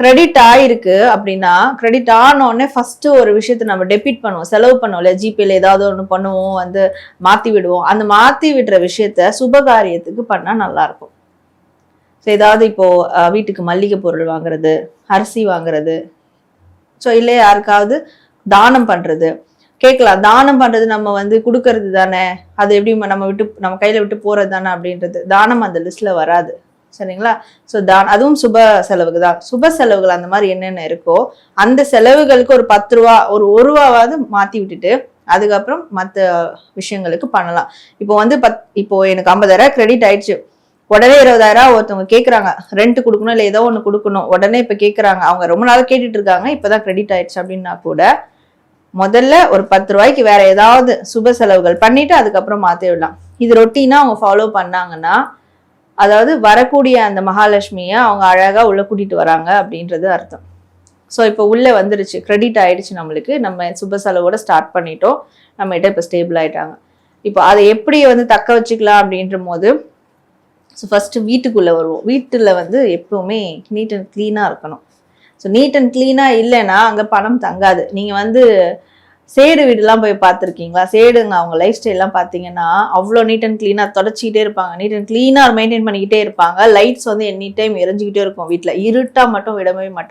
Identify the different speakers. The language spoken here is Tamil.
Speaker 1: கிரெடிட் ஆயிருக்கு அப்படின்னா கிரெடிட் ஆனோடனே ஃபர்ஸ்ட் ஒரு விஷயத்த நம்ம டெபிட் பண்ணுவோம் செலவு பண்ணுவோம் இல்லையா? ஜிபேல ஏதாவது ஒன்று பண்ணுவோம் வந்து மாற்றி விடுவோம். அந்த மாற்றி விடுற விஷயத்த சுபகாரியத்துக்கு பண்ணால் நல்லாயிருக்கும் ஸோ ஏதாவது இப்போது வீட்டுக்கு மல்லிகை பொருள் வாங்குறது அரிசி வாங்குறது. ஸோ இல்லை யாருக்காவது தானம் பண்ணுறது கேட்கலாம் தானம் பண்ணுறது நம்ம வந்து கொடுக்கறது தானே? அது எப்படி நம்ம விட்டு நம்ம கையில் விட்டு போகிறது தானே அப்படின்றது. தானம் அந்த லிஸ்ட்டில் வராது. சரிங்களா? ஸோ தான் அதுவும் சுப செலவுக்கு தான். சுப செலவுகள் அந்த மாதிரி என்னென்ன இருக்கோ அந்த செலவுகளுக்கு ஒரு பத்து ரூபா ஒரு ஒரு ரூபாவாவது மாற்றி விட்டுட்டு அதுக்கப்புறம் மற்ற விஷயங்களுக்கு பண்ணலாம். இப்போ வந்து பத் இப்போ எனக்கு ஐம்பதாயிரம் கிரெடிட் ஆயிடுச்சு. உடனே இருபதாயிரம் ஒருத்தவங்க கேட்குறாங்க ரெண்ட் கொடுக்கணும் இல்லை ஏதோ ஒன்று கொடுக்கணும். உடனே இப்போ கேட்குறாங்க அவங்க ரொம்ப நாள் கேட்டுட்டு இருக்காங்க. இப்போதான் கிரெடிட் ஆயிடுச்சு அப்படின்னா கூட முதல்ல ஒரு பத்து ரூபாய்க்கு வேற ஏதாவது சுப செலவுகள் பண்ணிட்டு அதுக்கப்புறம் மாற்றி விடலாம் இது ரொட்டீனா அவங்க ஃபாலோ பண்ணாங்கன்னா அதாவது வரக்கூடிய அந்த மகாலட்சுமியை அவங்க அழகாக உள்ள கூட்டிட்டு வராங்க அப்படின்றது அர்த்தம். ஸோ இப்போ உள்ளே வந்துருச்சு. கிரெடிட் ஆயிடுச்சு நம்மளுக்கு. நம்ம சுப செலவோட ஸ்டார்ட் பண்ணிட்டோம். நம்ம கிட்ட இப்போ ஸ்டேபிள் ஆயிட்டாங்க. இப்போ அதை எப்படி வந்து தக்க வச்சுக்கலாம் அப்படின்ற போது ஸோ ஃபஸ்ட்டு வீட்டுக்குள்ளே வருவோம். வீட்டில் வந்து எப்போவுமே நீட் அண்ட் க்ளீனாக இருக்கணும். ஸோ நீட் அண்ட் க்ளீனாக இல்லைன்னா அங்கே பணம் தங்காது. நீங்கள் வந்து சேடு வீடுலாம் போய் பார்த்துருக்கீங்களா? சேடுங்க அவங்க லைஃப் ஸ்டைல்லாம் பார்த்தீங்கன்னா அவ்வளோ நீட் அண்ட் க்ளீனாக தொடச்சிக்கிட்டே இருப்பாங்க. நீட் அண்ட் க்ளீனாக மெயின்டைன் பண்ணிக்கிட்டே இருப்பாங்க. லைட்ஸ் வந்து எனி டைம் எரிஞ்சிக்கிட்டே இருக்கும் வீட்டில் இருட்டாக மட்டும் விடவே மாட்டாங்க.